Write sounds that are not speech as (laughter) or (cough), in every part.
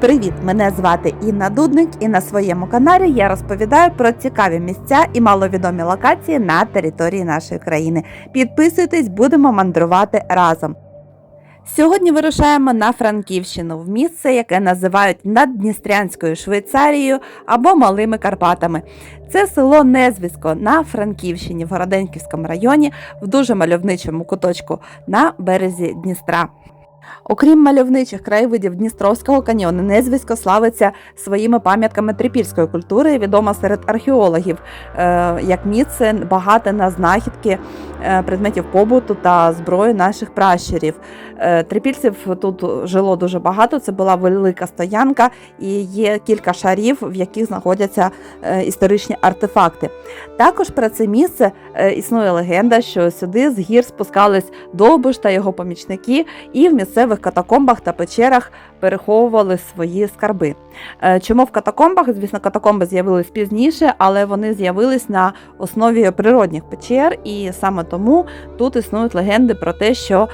Привіт! Мене звати Інна Дудник, і на своєму каналі я розповідаю про цікаві місця і маловідомі локації на території нашої країни. Підписуйтесь, будемо мандрувати разом. Сьогодні вирушаємо на Франківщину, в місце, яке називають Наддністрянською Швейцарією або Малими Карпатами. Це село Незвісько на Франківщині в Городенківському районі, в дуже мальовничому куточку на березі Дністра. Окрім мальовничих краєвидів Дністровського каньйону, Незвісько славиться своїми пам'ятками трипільської культури, відома серед археологів, е, як місце багате на знахідки предметів побуту та зброї наших пращурів. Е, Трипільців тут жило дуже багато. Це була велика стоянка, і є кілька шарів, в яких знаходяться е, історичні артефакти. Також про це місце е, існує легенда, що сюди з гір спускались Довбуш та його помічники, і в місцевих катакомбах та печерах переховували свої скарби. Е, Чому в катакомбах? Звісно, катакомби з'явились пізніше, але вони з'явились на основі природних печер, і саме тому тут існують легенди про те, що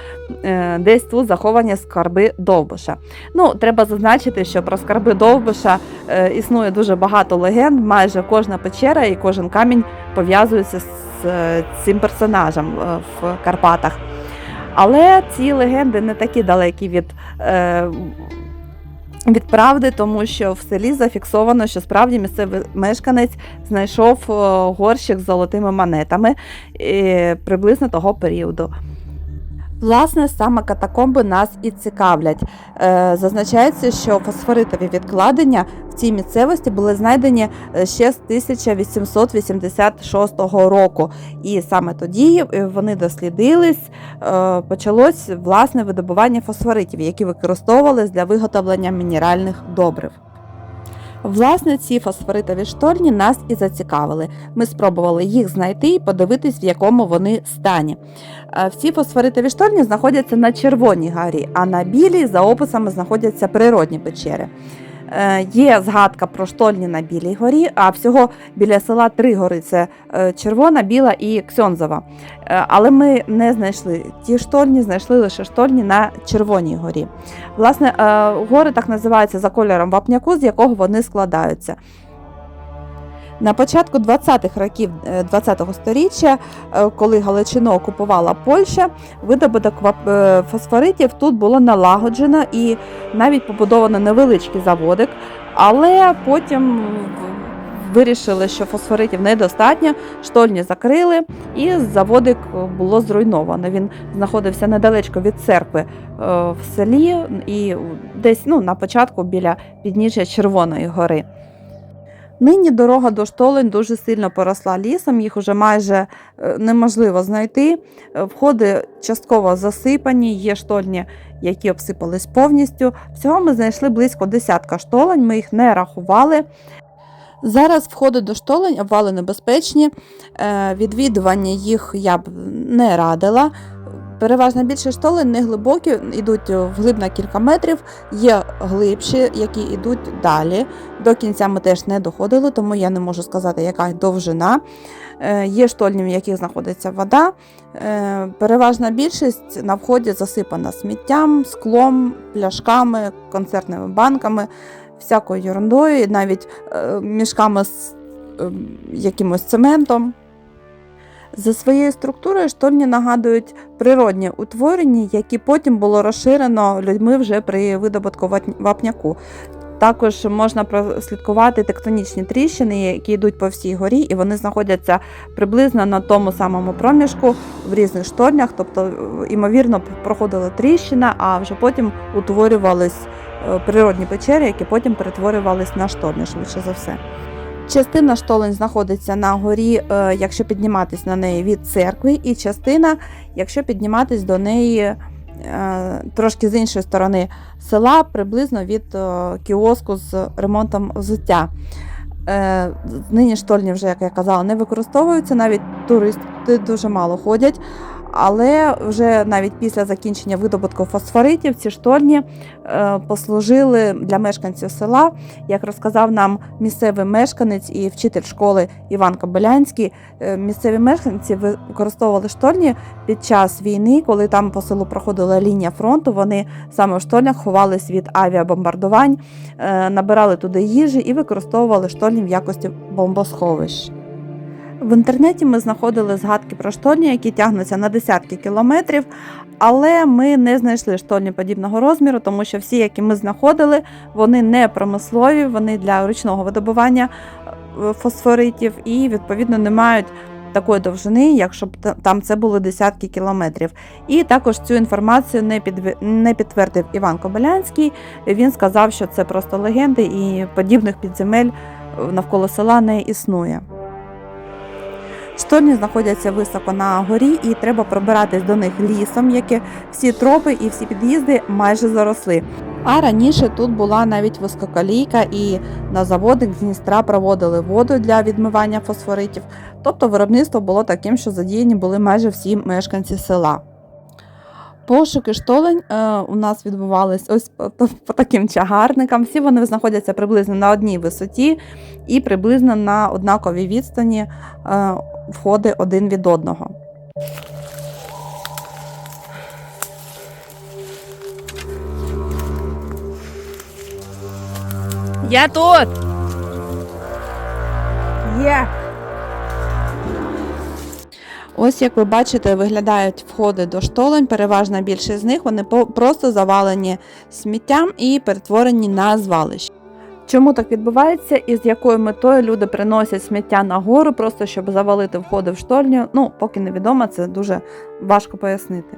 е, десь тут заховані скарби Довбуша. Ну, треба зазначити, що про скарби Довбуша е, існує дуже багато легенд. Майже кожна печера і кожен камінь пов'язується з цим персонажем в Карпатах. Але ці легенди не такі далекі від. Е, від правди, тому що в селі зафіксовано, що справді місцевий мешканець знайшов е, горщик з золотими монетами е, приблизно того періоду. Власне, саме катакомби нас і цікавлять. Е, Зазначається, що фосфоритові відкладення в цій місцевості були знайдені е, ще з 1886 року. І саме тоді е, вони дослідились, почалось власне видобування фосфоритів, які використовувались для виготовлення мінеральних добрив. Власне, ці фосфоритові шторні нас і зацікавили. Ми спробували їх знайти і подивитись, в якому вони стані. Е, Всі фосфоритові шторні знаходяться на Червоній горі, а на білій за описами знаходяться природні печери. Е, Є згадка про штольні на Білій горі, а всього біля села три гори це е, Червона, Біла і Ксьонзова. Е, Але ми не знайшли ті штольні, знайшли лише штольні на Червоній горі. Власне, гори так називаються за кольором вапняку, з якого вони складаються. На початку 20-х років е, 20-го сторіччя, е, коли Галичину окупувала Польща, видобуток е, фосфоритів тут було налагоджено і навіть побудовано невеличкий заводик, але потім вирішили, що фосфоритів недостатньо, штольні закрили, і заводик було зруйновано. Він знаходився недалечко від церкви е, в селі і десь ну, на початку біля підніжжя Червоної гори. Нині дорога до штолень дуже сильно поросла лісом, їх уже майже е, неможливо знайти. Е, Входи частково засипані, є штольні, які обсипались повністю. Всього ми знайшли близько десятка штолень, ми їх не рахували. Зараз входи до штолень обвали небезпечні, е, відвідування їх я б не радила. Переважна більшість штолень не глибокі, йдуть вглиб на кілька метрів, є глибші, які йдуть далі. До кінця ми теж не доходили, тому я не можу сказати, яка довжина. Е, Є штольні, в яких знаходиться вода. Е, Переважна більшість на вході засипана сміттям, склом, пляшками, концертними банками, всякою ерундою, навіть е, мішками з е, якимось цементом. За своєю структурою штольні нагадують природні утворення, які потім було розширено людьми вже при видобутку вапняку. Також можна прослідкувати тектонічні тріщини, які йдуть по всій горі, і вони знаходяться приблизно на тому самому проміжку в різних штольнях. Тобто, е, ймовірно, проходила тріщина, а вже потім утворювались е, природні печери, які потім перетворювались на штольні, швидше за все. Частина штолень знаходиться на горі, е, якщо підніматись на неї від церкви, і частина, якщо підніматись до неї е, трошки з іншої сторони села, приблизно від е, кіоску з ремонтом взуття. Нині штольні вже, як я казала, не використовуються, навіть туристи дуже мало ходять. Але вже навіть після закінчення видобутку фосфоритів ці штольні е, послужили для мешканців села, як розказав нам місцевий мешканець і вчитель школи Іван Кобилянський. е, Місцеві мешканці використовували штольні під час війни, коли там по селу проходила лінія фронту. Вони саме в штольнях ховались від авіабомбардувань, е, набирали туди їжі і використовували штольні в якості бомбосховищ. В інтернеті ми знаходили згадки про штольні, які тягнуться на десятки кілометрів, але ми не знайшли штольні подібного розміру, тому що всі, які ми знаходили, вони не промислові, вони для ручного видобування е, фосфоритів і, відповідно, не мають такої довжини, якщо б там це були десятки кілометрів. І також цю інформацію не, підв... не підтвердив Іван Кобилянський. Він сказав, що це просто легенди і подібних підземель е, навколо села не існує. Штольні знаходяться високо на горі, і треба пробиратись до них лісом, як і всі тропи і всі під'їзди майже заросли. А раніше тут була навіть вузькоколійка, і на заводик з Дністра проводили воду для відмивання фосфоритів. Тобто виробництво було таким, що задіяні були майже всі мешканці села. Пошуки штолень е, у нас відбувались ось по таким чагарникам. Всі вони знаходяться приблизно на одній висоті і приблизно на однаковій відстані е, входи один від одного. Я тут. Є. Ось як ви бачите, виглядають входи до штолень. Переважна більшість з них вони просто завалені сміттям і перетворені на звалище. Чому так відбувається і з якою метою люди приносять сміття на гору, просто щоб завалити входи в штольню? Ну, поки невідомо, це дуже важко пояснити.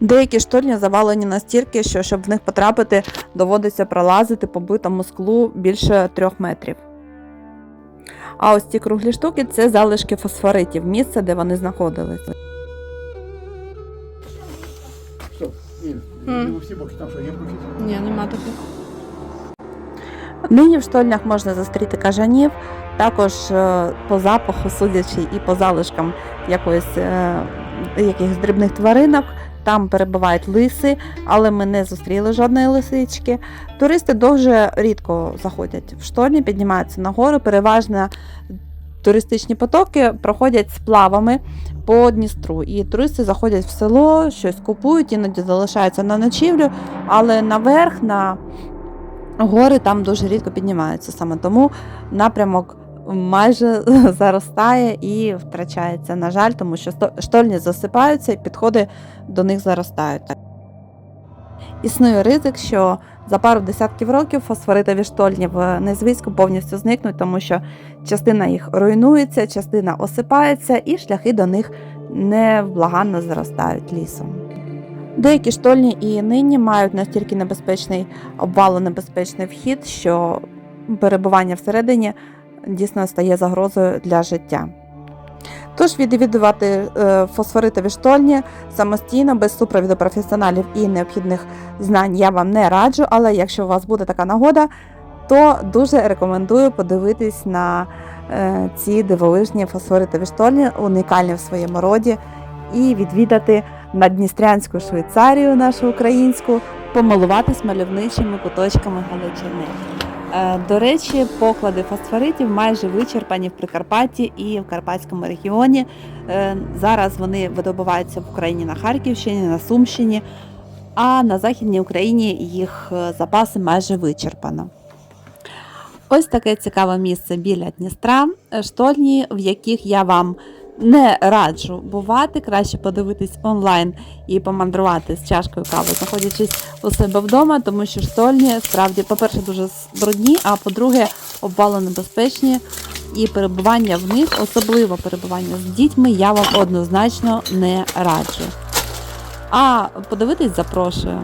Деякі штольні завалені настільки, що щоб в них потрапити, доводиться пролазити по битому склу більше трьох метрів. А ось ці круглі штуки це залишки фосфоритів, місце, де вони знаходилися. Що? Ні, всі боки там що, є? Ні, нема таких. Нині в штольнях можна зустріти кажанів, також е, по запаху, судячи і по залишкам якоїсь, е, якихось дрібних тваринок. Там перебувають лиси, але ми не зустріли жодної лисички. Туристи дуже рідко заходять в штольні, піднімаються на гори. Переважно туристичні потоки проходять сплавами по Дністру. І туристи заходять в село, щось купують, іноді залишаються на ночівлю, але наверх, на гори там дуже рідко піднімаються. Саме тому напрямок майже (laughs) заростає і втрачається. На жаль, тому що штольні засипаються і підходи до них заростають. Існує ризик, що за пару десятків років фосфоритові штольні в Незвицьку повністю зникнуть, тому що частина їх руйнується, частина осипається, і шляхи до них невблаганно заростають лісом. Деякі штольні і нині мають настільки небезпечний обвалонебезпечний вхід, що перебування всередині дійсно стає загрозою для життя. Тож відвідувати е, фосфоритові штольні самостійно, без супровіду професіоналів і необхідних знань я вам не раджу, але якщо у вас буде така нагода, то дуже рекомендую подивитись на е, ці дивовижні фосфоритові штольні, унікальні в своєму роді, і відвідати Надністрянську Швейцарію, нашу українську, помилуватись мальовничими куточками Галичини. Е, До речі, поклади фосфоритів майже вичерпані в Прикарпатті і в Карпатському регіоні. Е, Зараз вони видобуваються в Україні на Харківщині, на Сумщині, а на Західній Україні їх е, запаси майже вичерпано. Ось таке цікаве місце біля Дністра, штольні, в яких я вам не раджу бувати, краще подивитись онлайн і помандрувати з чашкою кави, знаходячись у себе вдома, тому що штольні справді, по-перше, дуже брудні, а по-друге, обвалонебезпечні. І перебування в них, особливо перебування з дітьми, я вам однозначно не раджу. А подивитись запрошую.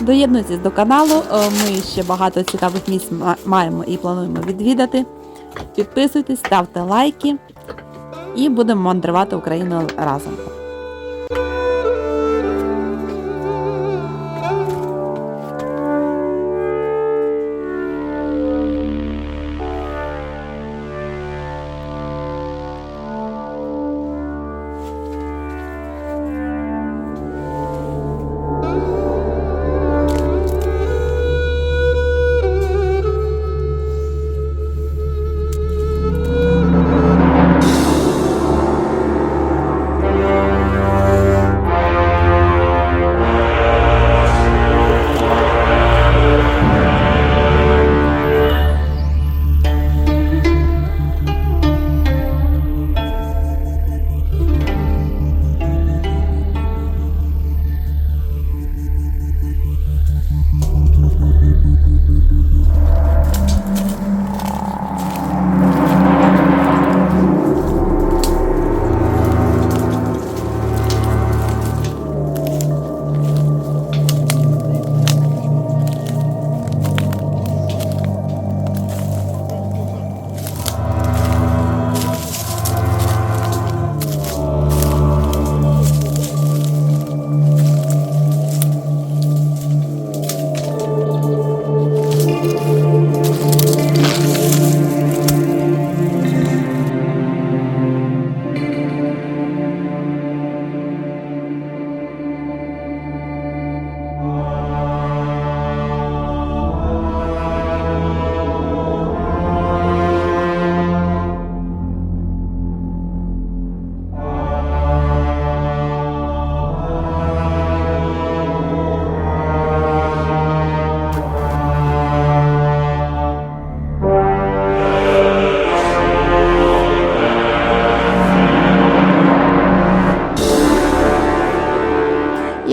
Доєднуйтесь до каналу, е, ми ще багато цікавих місць маємо і плануємо відвідати. Підписуйтесь, ставте лайки і будемо мандрувати Україною разом.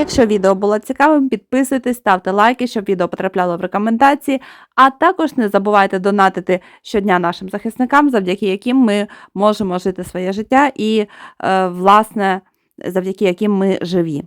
Якщо відео було цікавим, підписуйтесь, ставте лайки, щоб відео потрапляло в рекомендації. А також не забувайте донатити щодня нашим захисникам, завдяки яким ми можемо жити своє життя і, е, власне, завдяки яким ми живі.